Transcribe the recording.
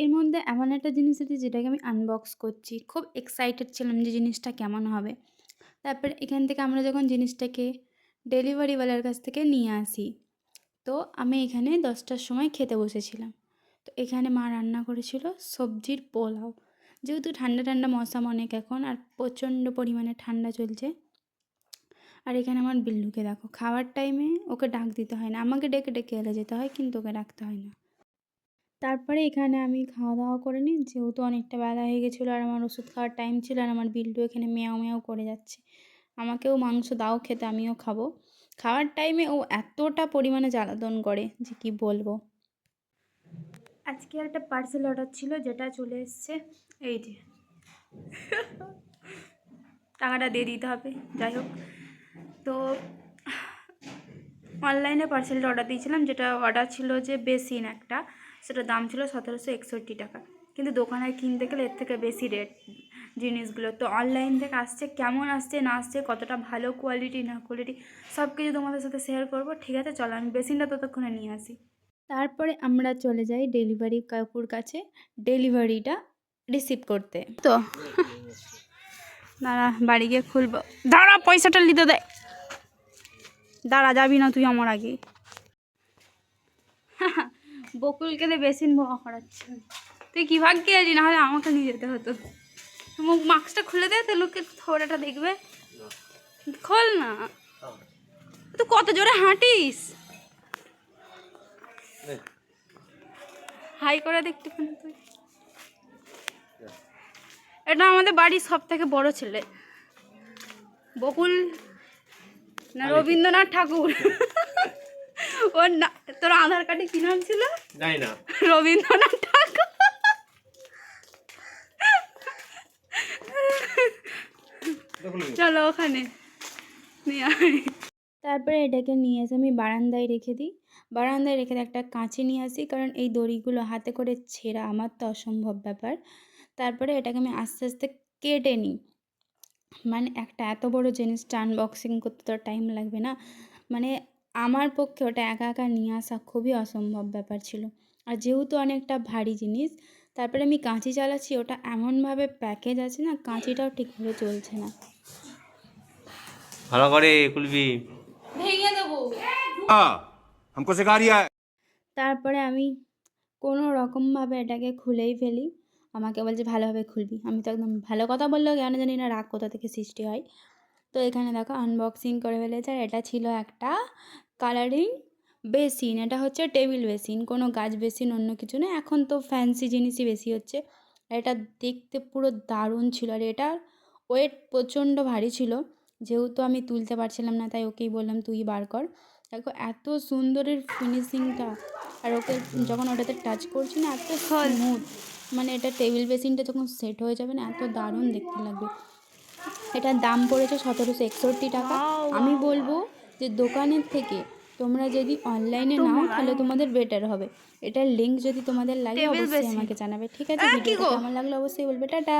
এর মধ্যে এমন একটা জিনিস আছে যেটাকে আমি আনবক্স করছি। খুব এক্সাইটেড ছিলাম যে জিনিসটা কেমন হবে। তারপরে এখান থেকে আমরা যখন জিনিসটাকে ডেলিভারিওয়ালার কাছ থেকে নিয়ে আসি, তো আমি এখানে দশটার সময় খেতে বসেছিলাম। তো এখানে মা রান্না করেছিল সবজির পোলাও। যেহেতু ঠান্ডা, ঠান্ডা মৌসাম অনেক এখন আর প্রচণ্ড পরিমাণে ঠান্ডা চলছে। আর এখানে আমার বিল্লুকে দেখো খাওয়ার টাইমে ওকে ডাক দিতে হয় না। আমাকে ডেকে, ডেকে এলে যেতে হয় কিন্তু ওকে ডাকতে হয় না। তারপরে এখানে আমি খাওয়া-দাওয়া করে নিই। যেহেতু অনেকটা বেলা হয়ে গেছিল আর আমার ওষুধ খাওয়ার টাইম ছিল আর আমার বিল্লু এখানে মেয়াও, মেয়াও করে যাচ্ছে। আমাকেও মাংস দাও খেতে আমিও খাব। খাওয়ার টাইমে ও এতটা পরিমাণে জ্বালাতন করে যে কী বলব। আজকে একটা পার্সেল অর্ডার ছিল যেটা চলে এসছে এই যে। টাকাটা দিয়ে দিতে হবে। যাই হোক তো অনলাইনে পার্সেলটা অর্ডার দিয়েছিলাম যেটা অর্ডার ছিল যে বেসিন একটা সেটার দাম ছিল সতেরোশো একষট্টি টাকা। কিন্তু দোকানে কিনতে গেলে এর থেকে বেশি রেট জিনিসগুলো। তো অনলাইন থেকে আসছে, কেমন আসছে, না আসছে, কতটা ভালো কোয়ালিটি না কোয়ালিটি সব কিছু তোমাদের সাথে শেয়ার করব। ঠিক আছে, চলো আমি বেসিনটা ততক্ষণে নিয়ে আসি। তারপরে আমরা চলে যাই ডেলিভারি কাকুর কাছে ডেলিভারিটা রিসিভ করতে। তো, দাঁড়া, বাড়ি গিয়ে খুলবো। দাঁড়া, পয়সাটা নিতে দেয় দাঁড়া, যাবি না তুই আমার আগে। বকুলকে দিয়ে বেসিন বোমা করাচ্ছে। তুই কী ভাগ্যে আছি না হলে আমাকে নিয়ে যেতে হতো। মুখ মাস্কটা খুলে দে তো লোকে থোড়াটা দেখবে। খোল না। তুই কত জোরে হাঁটিস। হাই করে দেখতেখানে তুই। এটা আমাদের বাড়ির সব থেকে বড় ছেলে। বকুল না রবীন্দ্রনাথ ঠাকুর। ওর না তোর আধার কার্ডে কি নাম ছিল? জানি না। রবীন্দ্রনাথ ঠাকুর। চলো ওখানে। নিয়ে তারপরে এটাকে নিয়ে এসে আমি বারান্দায় রেখে দিই। বারান্দায় রেখে দিয়ে একটা কাঁচি নিয়ে আসি কারণ এই দড়িগুলো হাতে করে ছেঁড়া আমার তো অসম্ভব ব্যাপার। তারপরে এটাকে আমি আস্তে আস্তে কেটে নিই। মানে একটা এত বড় জিনিসটা আনবক্সিং করতে তো টাইম লাগবে না। মানে আমার পক্ষে ওটা একা একা নিয়ে আসা খুবই অসম্ভব ব্যাপার ছিল আর যেহেতু অনেকটা ভারী জিনিস তারপরে আমি কাঁচি চালাচ্ছি ওটা এমনভাবে প্যাকেজ আছে না কাঁচিটাও ঠিকভাবে চলছে না ভালো করে খুলবি ভেঙে দেবো हाँ हमको सिखा रिया है তারপরে আমি কোনো রকমভাবে এটাকে খুলেই ফেলি আমাকে বলছে ভালোভাবে খুলবি আমি তো একদম ভালো কথা বললেও কেন জানি না রাগ কোথা থেকে সৃষ্টি হয় তো এখানে দেখো আনবক্সিং করে ফেলেছে আর এটা ছিল একটা কালারিং বেসিন। এটা হচ্ছে টেবিল বেসিন কোনো গাছ বেসিন অন্য কিছু না এখন তো ফ্যান্সি জিনিসই বেশি হচ্ছে। আর এটা দেখতে পুরো দারুণ ছিল আর এটার ওয়েট প্রচণ্ড ভারী ছিল। যেহেতু আমি তুলতে পারছিলাম না তাই ওকেই বললাম তুই বার কর। দেখো এত সুন্দরের ফিনিশিংটা আর ওকে যখন ওটাতে টাচ করছি না এত স্মুথ মানে এটা টেবিল বেসিনটা যখন সেট হয়ে যাবে না এত দারুণ দেখতে লাগবে। এটার দাম পড়েছে সতেরোশো একষট্টি টাকা। আমি বলব যে দোকানের থেকে তোমরা যদি অনলাইনে নাও তাহলে তোমাদের বেটার হবে। এটার লিঙ্ক যদি তোমাদের লাগে অবশ্যই আমাকে জানাবে। ঠিক আছে ভিডিওটা কেমন লাগল অবশ্যই বলবে। টাটা।